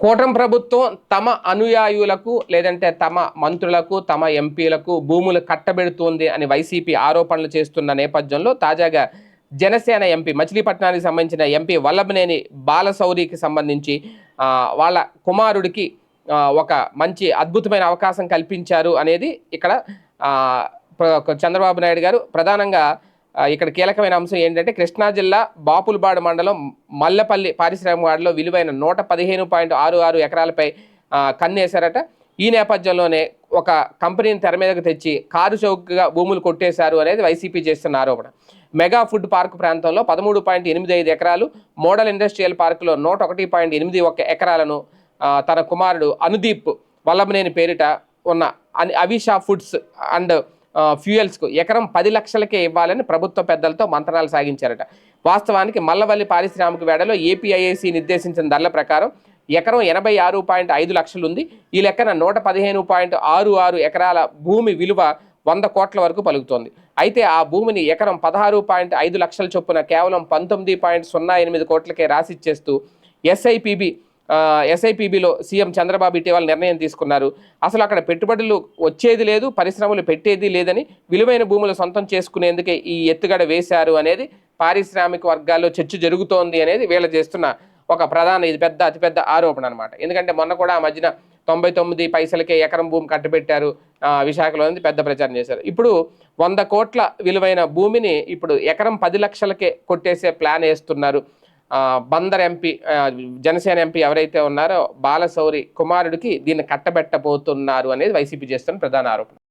కూటమి ప్రభుత్వం తమ అనుయాయులకు లేదంటే తమ మంత్రులకు తమ ఎంపీలకు భూములు కట్టబెడుతోంది అని వైసీపీ ఆరోపణలు చేస్తున్న నేపథ్యంలో తాజాగా జనసేన ఎంపీ మచిలీపట్నానికి సంబంధించిన ఎంపీ వల్లభనేని బాలశౌరికి సంబంధించి వాళ్ళ కుమారుడికి ఒక మంచి అద్భుతమైన అవకాశం కల్పించారు అనేది ఇక్కడ చంద్రబాబు నాయుడు గారు ప్రధానంగా ఇక్కడ కీలకమైన అంశం ఏంటంటే కృష్ణా జిల్లా బాపులబాడు మండలం మల్లపల్లి పారిశ్రామికవాడలో విలువైన నూట పదిహేను పాయింట్ ఆరు ఆరు ఎకరాలపై కన్నేశారట. ఈ నేపథ్యంలోనే ఒక కంపెనీని తెర మీదకు తెచ్చి కారు చౌకగా భూములు కొట్టేశారు అనేది వైసీపీ చేస్తున్న ఆరోపణ. మెగా ఫుడ్ పార్క్ ప్రాంతంలో పదమూడు పాయింట్ ఎనిమిది ఐదు ఎకరాలు మోడల్ ఇండస్ట్రియల్ పార్కులో నూట ఒకటి పాయింట్ ఎనిమిది ఒక ఎకరాలను తన కుమారుడు అనుదీప్ వల్లభనేని పేరిట ఉన్న అని అవిషా ఫుడ్స్ అండ్ ఫ్యూయల్స్కు ఎకరం పది లక్షలకే ఇవ్వాలని ప్రభుత్వ పెద్దలతో మంత్రాలు సాగించారట. వాస్తవానికి మల్లవల్లి పారిశ్రామిక వేడలో ఏపీఐఏసీ నిర్దేశించిన ధరల ప్రకారం ఎకరం ఎనభై ఆరు పాయింట్ ఐదు లక్షలు ఉంది ఈ లెక్కన నూట పదిహేను పాయింట్ ఆరు ఆరు ఎకరాల భూమి విలువ వంద కోట్ల వరకు పలుకుతోంది. అయితే ఆ భూమిని ఎకరం పదహారు పాయింట్ ఐదు లక్షల చొప్పున కేవలం పంతొమ్మిది పాయింట్ సున్నా ఎనిమిది కోట్లకే రాసిచ్చేస్తూ ఎస్ఐపిబి ఎస్ఐపిబిలో సీఎం చంద్రబాబు ఇటీవల నిర్ణయం తీసుకున్నారు. అసలు అక్కడ పెట్టుబడులు వచ్చేది లేదు పరిశ్రమలు పెట్టేది లేదని విలువైన భూములు సొంతం చేసుకునేందుకే ఈ ఎత్తుగడ వేశారు అనేది పారిశ్రామిక వర్గాల్లో చర్చ జరుగుతోంది అనేది వీళ్ళు చేస్తున్న ఒక ప్రధాన ఇది పెద్ద అతిపెద్ద ఆరోపణ అనమాట ఎందుకంటే మొన్న కూడా ఆ మధ్యన తొంభై తొమ్మిది పైసలకే ఎకరం భూమి కట్టబెట్టారు విశాఖలో అనేది పెద్ద ప్రచారం చేశారు. ఇప్పుడు వంద కోట్ల విలువైన భూమిని ఇప్పుడు ఎకరం పది లక్షలకే కొట్టేసే ప్లాన్ వేస్తున్నారు. బందర్ ఎంపీ జనసేన ఎంపీ ఎవరైతే ఉన్నారో బాలశౌరి కుమారుడికి దీన్ని కట్టబెట్టబోతున్నారు అనేది వైసీపీ చేస్తున్న ప్రధాన ఆరోపణ.